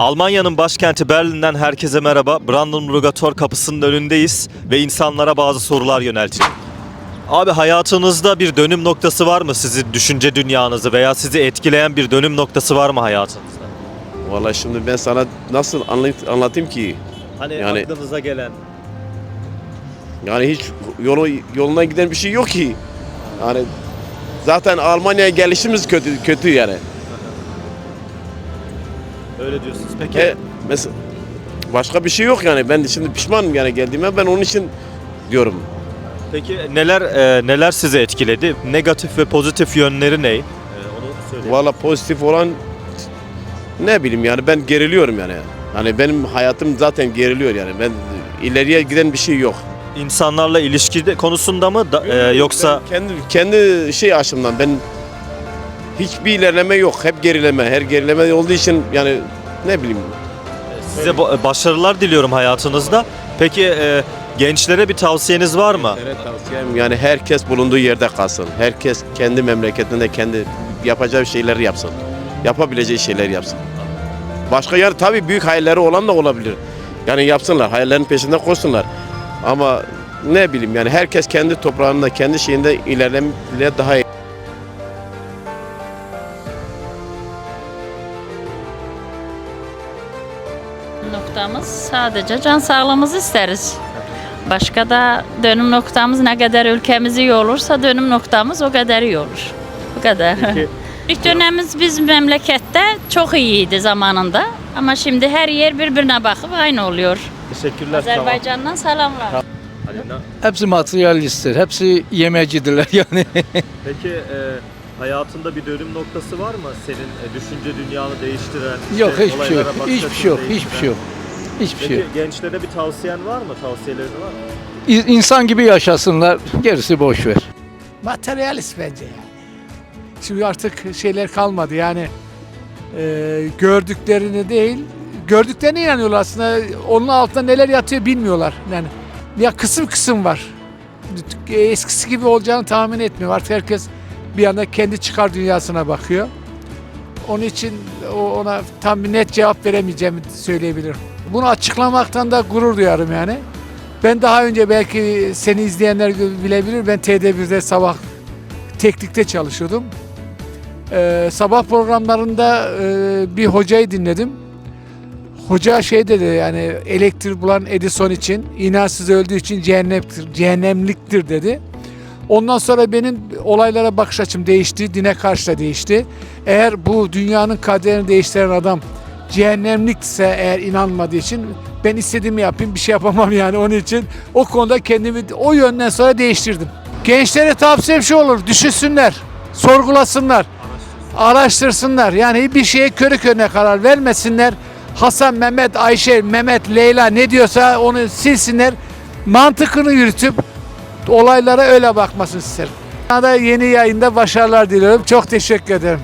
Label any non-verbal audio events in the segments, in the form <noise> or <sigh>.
Almanya'nın başkenti Berlin'den herkese merhaba. Brandenburger Tor kapısının önündeyiz ve insanlara bazı sorular yönelteceğim. Abi hayatınızda bir dönüm noktası var mı? Sizin düşünce dünyanızı veya sizi etkileyen bir dönüm noktası var mı hayatınızda? Vallahi şimdi ben sana nasıl anlat- anlatayım ki? Hani Yani- aklınıza gelen. Yani hiç yolu yoluna giden bir şey yok ki. Yani zaten Almanya'ya gelişimiz kötü kötü yani. Öyle diyorsunuz. Peki E, mesela başka bir şey yok yani. Ben şimdi pişmanım yani geldiğime ben onun için diyorum. peki neler e, neler sizi etkiledi? Negatif ve pozitif yönleri ne? E, onu söyleyin. Valla pozitif olan ne bileyim yani ben geriliyorum yani. Hani benim hayatım zaten geriliyor yani. Ben ileriye giden bir şey yok. İnsanlarla ilişki de- konusunda mı da- e, yoksa Ben kendi kendi şey aşımdan ben hiçbir ilerleme yok. Hep gerileme. Her gerileme olduğu için yani ne bileyim size ba- başarılar diliyorum hayatınızda. Peki e, gençlere bir tavsiyeniz var mı? Evet tavsiyem yani herkes bulunduğu yerde kalsın. Herkes kendi memleketinde kendi yapacağı şeyleri yapsın. Yapabileceği şeyler yapsın. Başka yer tabii büyük hayalleri olan da olabilir. Yani yapsınlar, hayallerin peşinde koşsunlar. Ama ne bileyim yani herkes kendi toprağında, kendi şeyinde ilerlemeye daha iyi. Noktamız sadece can sağlığımızı isteriz. Başka da dönüm noktamız ne kadar ülkemiz iyi olursa dönüm noktamız o kadar iyi olur. Bu kadar. Peki, <laughs> İlk dönemimiz biz memlekette çok iyiydi zamanında. Ama şimdi her yer birbirine bakıp aynı oluyor. teşekkürler. Azerbaycan'dan selamlar. Tamam. Hepsi materyalisttir. Hepsi yemecidirler <laughs> yani. Peki e, hayatında bir dönüm noktası var mı? Senin e, düşünce dünyanı değiştiren, işte yok hiçbir şey yok. Hiçbir şey yok. Hiçbir şey yok. Hiçbir şey Peki yok. gençlere bir tavsiyen var mı? Tavsiyelerin var mı? İ- İnsan gibi yaşasınlar. Gerisi boş ver. materyalist bence yani. Şimdi artık şeyler kalmadı yani e, gördüklerini değil gördüklerine inanıyorlar aslında onun altında neler yatıyor bilmiyorlar yani ya kısım kısım var eskisi gibi olacağını tahmin etmiyor artık herkes bir anda kendi çıkar dünyasına bakıyor onun için ona tam bir net cevap veremeyeceğimi söyleyebilirim bunu açıklamaktan da gurur duyarım yani ben daha önce belki seni izleyenler bilebilir ben TD1'de sabah teknikte çalışıyordum. Ee, sabah programlarında e, bir hocayı dinledim. Hoca şey dedi yani elektrik bulan Edison için inansız öldüğü için cehennemliktir, cehennemliktir dedi. Ondan sonra benim olaylara bakış açım değişti, dine karşı da değişti. Eğer bu dünyanın kaderini değiştiren adam cehennemlikse eğer inanmadığı için ben istediğimi yapayım bir şey yapamam yani onun için o konuda kendimi o yönden sonra değiştirdim. Gençlere tavsiyem şu olur düşünsünler, sorgulasınlar, araştırsınlar. Yani bir şeye körü körüne karar vermesinler. Hasan, Mehmet, Ayşe, Mehmet, Leyla ne diyorsa onu silsinler. Mantıkını yürütüp olaylara öyle bakmasını isterim. Sana yeni yayında başarılar diliyorum. Çok teşekkür ederim.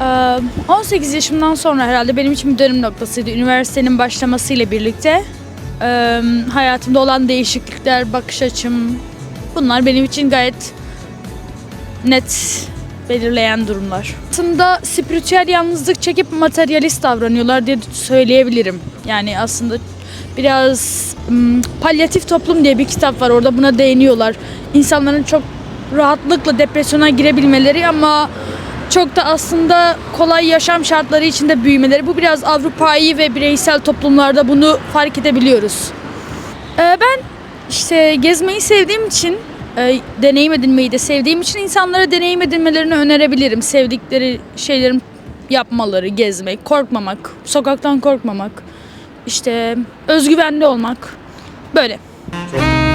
Ee, 18 yaşımdan sonra herhalde benim için bir dönüm noktasıydı. Üniversitenin başlamasıyla birlikte ee, hayatımda olan değişiklikler, bakış açım bunlar benim için gayet net belirleyen durumlar. Aslında spiritüel yalnızlık çekip materyalist davranıyorlar diye söyleyebilirim. Yani aslında biraz ım, palyatif toplum diye bir kitap var orada buna değiniyorlar. İnsanların çok rahatlıkla depresyona girebilmeleri ama çok da aslında kolay yaşam şartları içinde büyümeleri. Bu biraz Avrupa'yı ve bireysel toplumlarda bunu fark edebiliyoruz. Ee, ben işte gezmeyi sevdiğim için, e, deneyim edinmeyi de sevdiğim için insanlara deneyim edinmelerini önerebilirim. Sevdikleri şeylerin yapmaları, gezmek, korkmamak, sokaktan korkmamak, işte özgüvenli olmak. Böyle. Çok